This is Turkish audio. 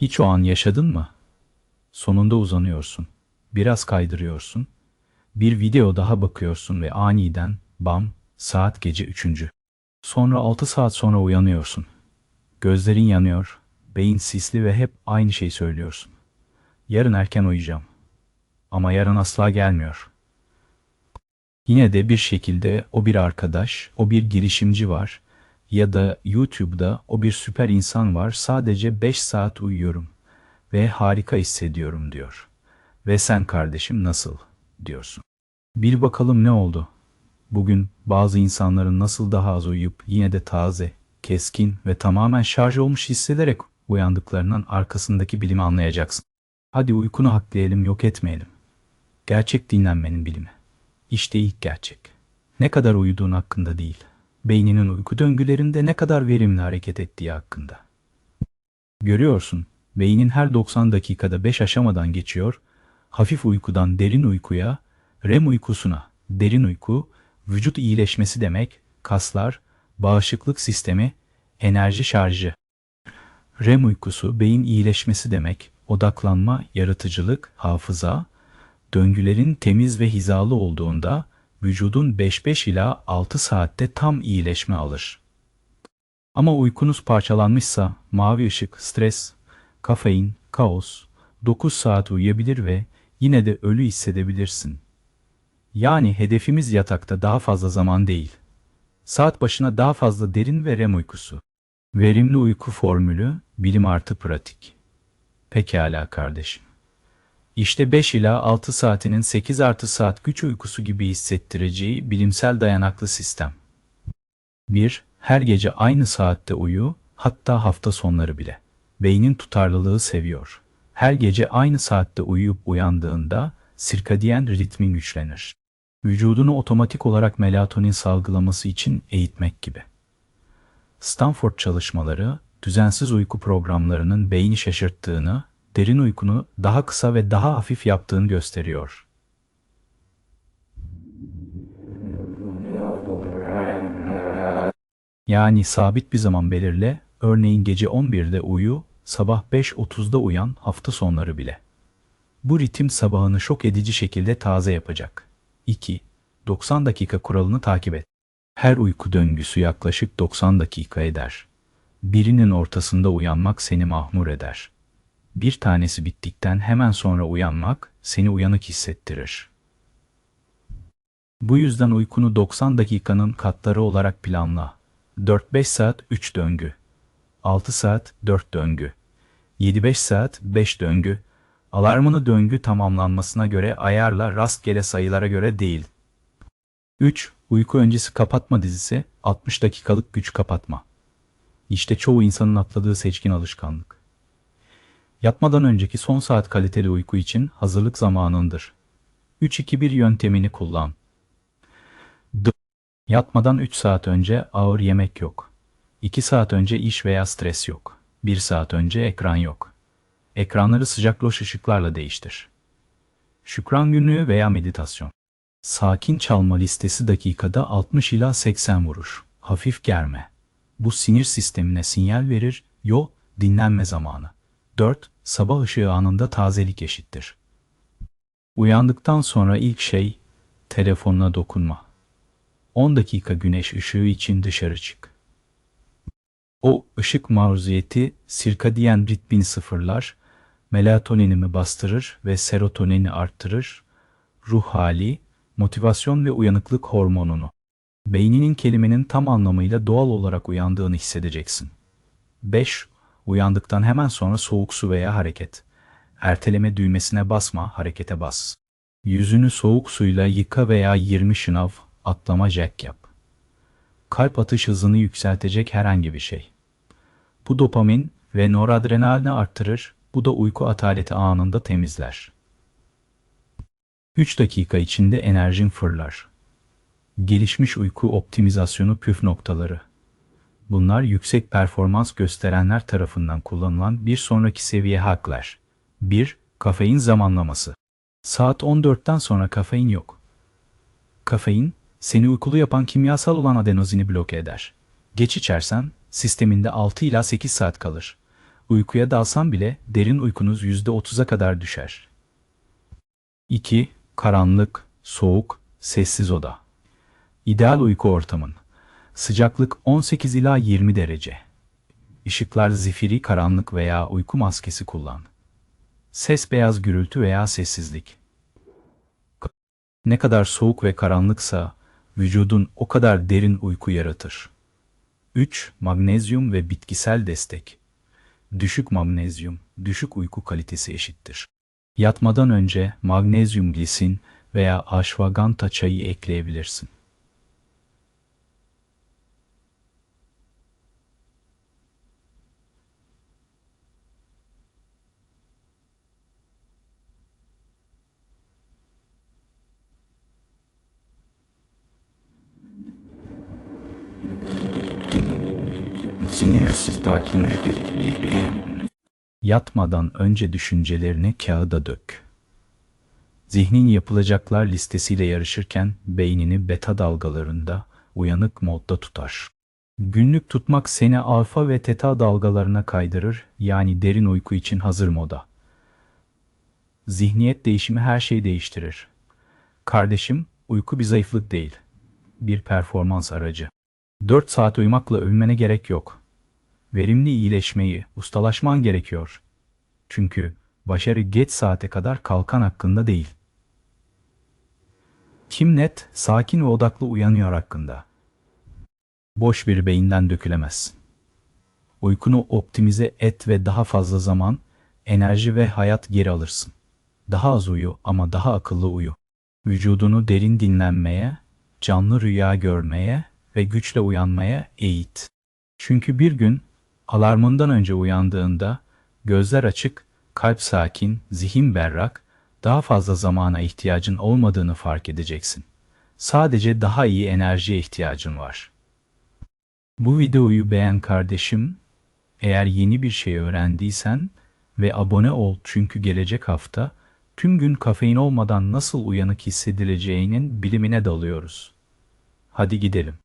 Hiç o an yaşadın mı? Sonunda uzanıyorsun. Biraz kaydırıyorsun. Bir video daha bakıyorsun ve aniden bam saat gece üçüncü. Sonra 6 saat sonra uyanıyorsun. Gözlerin yanıyor, beyin sisli ve hep aynı şeyi söylüyorsun. Yarın erken uyuyacağım. Ama yarın asla gelmiyor. Yine de bir şekilde o bir arkadaş, o bir girişimci var ya da YouTube'da o bir süper insan var sadece 5 saat uyuyorum ve harika hissediyorum diyor. Ve sen kardeşim nasıl diyorsun. Bir bakalım ne oldu? Bugün bazı insanların nasıl daha az uyuyup yine de taze, keskin ve tamamen şarj olmuş hissederek uyandıklarının arkasındaki bilimi anlayacaksın. Hadi uykunu haklayalım, yok etmeyelim. Gerçek dinlenmenin bilimi. İşte ilk gerçek. Ne kadar uyuduğun hakkında değil, beyninin uyku döngülerinde ne kadar verimli hareket ettiği hakkında. Görüyorsun, beynin her 90 dakikada 5 aşamadan geçiyor, hafif uykudan derin uykuya, REM uykusuna, derin uyku, vücut iyileşmesi demek, kaslar, bağışıklık sistemi, enerji şarjı. REM uykusu beyin iyileşmesi demek, odaklanma, yaratıcılık, hafıza, döngülerin temiz ve hizalı olduğunda vücudun 5-5 ila 6 saatte tam iyileşme alır. Ama uykunuz parçalanmışsa mavi ışık, stres, kafein, kaos, 9 saat uyuyabilir ve yine de ölü hissedebilirsin. Yani hedefimiz yatakta daha fazla zaman değil. Saat başına daha fazla derin ve REM uykusu. Verimli uyku formülü, bilim artı pratik. Pekala kardeşim. İşte 5 ila 6 saatinin 8 artı saat güç uykusu gibi hissettireceği bilimsel dayanaklı sistem. 1. Her gece aynı saatte uyu, hatta hafta sonları bile. Beynin tutarlılığı seviyor. Her gece aynı saatte uyuyup uyandığında sirkadiyen ritmin güçlenir. Vücudunu otomatik olarak melatonin salgılaması için eğitmek gibi. Stanford çalışmaları, düzensiz uyku programlarının beyni şaşırttığını, derin uykunu daha kısa ve daha hafif yaptığını gösteriyor. Yani sabit bir zaman belirle, örneğin gece 11'de uyu, sabah 5.30'da uyan hafta sonları bile. Bu ritim sabahını şok edici şekilde taze yapacak. 2. 90 dakika kuralını takip et. Her uyku döngüsü yaklaşık 90 dakika eder. Birinin ortasında uyanmak seni mahmur eder. Bir tanesi bittikten hemen sonra uyanmak seni uyanık hissettirir. Bu yüzden uykunu 90 dakikanın katları olarak planla. 4-5 saat 3 döngü. 6 saat 4 döngü. 7-5 saat 5 döngü. Alarmını döngü tamamlanmasına göre ayarla rastgele sayılara göre değil. 3. Uyku öncesi kapatma dizisi 60 dakikalık güç kapatma. İşte çoğu insanın atladığı seçkin alışkanlık. Yatmadan önceki son saat kaliteli uyku için hazırlık zamanındır. 3-2-1 yöntemini kullan. D Yatmadan 3 saat önce ağır yemek yok. 2 saat önce iş veya stres yok. 1 saat önce ekran yok. Ekranları sıcak loş ışıklarla değiştir. Şükran günlüğü veya meditasyon. Sakin çalma listesi dakikada 60 ila 80 vuruş. Hafif germe. Bu sinir sistemine sinyal verir, yo, dinlenme zamanı. 4. Sabah ışığı anında tazelik eşittir. Uyandıktan sonra ilk şey, telefonuna dokunma. 10 dakika güneş ışığı için dışarı çık. O ışık maruziyeti sirkadiyen ritmini sıfırlar, melatoninimi bastırır ve serotonini arttırır, ruh hali, motivasyon ve uyanıklık hormonunu. Beyninin kelimenin tam anlamıyla doğal olarak uyandığını hissedeceksin. 5. Uyandıktan hemen sonra soğuk su veya hareket. Erteleme düğmesine basma, harekete bas. Yüzünü soğuk suyla yıka veya 20 şınav, atlama jack yap. Kalp atış hızını yükseltecek herhangi bir şey. Bu dopamin ve noradrenalini arttırır, bu da uyku ataleti anında temizler. 3 dakika içinde enerjin fırlar. Gelişmiş uyku optimizasyonu püf noktaları. Bunlar yüksek performans gösterenler tarafından kullanılan bir sonraki seviye haklar. 1. Kafein zamanlaması. Saat 14'ten sonra kafein yok. Kafein, seni uykulu yapan kimyasal olan adenozini bloke eder. Geç içersen, sisteminde 6 ila 8 saat kalır. Uykuya dalsan bile derin uykunuz %30'a kadar düşer. 2. Karanlık, soğuk, sessiz oda. İdeal uyku ortamın. Sıcaklık 18 ila 20 derece. Işıklar zifiri karanlık veya uyku maskesi kullan. Ses beyaz gürültü veya sessizlik. Ne kadar soğuk ve karanlıksa vücudun o kadar derin uyku yaratır. 3. Magnezyum ve bitkisel destek. Düşük magnezyum, düşük uyku kalitesi eşittir. Yatmadan önce magnezyum glisin veya ashwagandha çayı ekleyebilirsin. Yatmadan önce düşüncelerini kağıda dök. Zihnin yapılacaklar listesiyle yarışırken beynini beta dalgalarında uyanık modda tutar. Günlük tutmak seni alfa ve teta dalgalarına kaydırır yani derin uyku için hazır moda. Zihniyet değişimi her şeyi değiştirir. Kardeşim, uyku bir zayıflık değil. Bir performans aracı. 4 saat uyumakla övünmene gerek yok. Verimli iyileşmeyi, ustalaşman gerekiyor. Çünkü başarı geç saate kadar kalkan hakkında değil. Kim net, sakin ve odaklı uyanıyor hakkında. Boş bir beyinden dökülemez. Uykunu optimize et ve daha fazla zaman, enerji ve hayat geri alırsın. Daha az uyu ama daha akıllı uyu. Vücudunu derin dinlenmeye, canlı rüya görmeye ve güçle uyanmaya eğit. Çünkü bir gün alarmından önce uyandığında gözler açık, kalp sakin, zihin berrak, daha fazla zamana ihtiyacın olmadığını fark edeceksin. Sadece daha iyi enerjiye ihtiyacın var. Bu videoyu beğen kardeşim. Eğer yeni bir şey öğrendiysen ve abone ol çünkü gelecek hafta tüm gün kafein olmadan nasıl uyanık hissedileceğinin bilimine dalıyoruz. Hadi gidelim.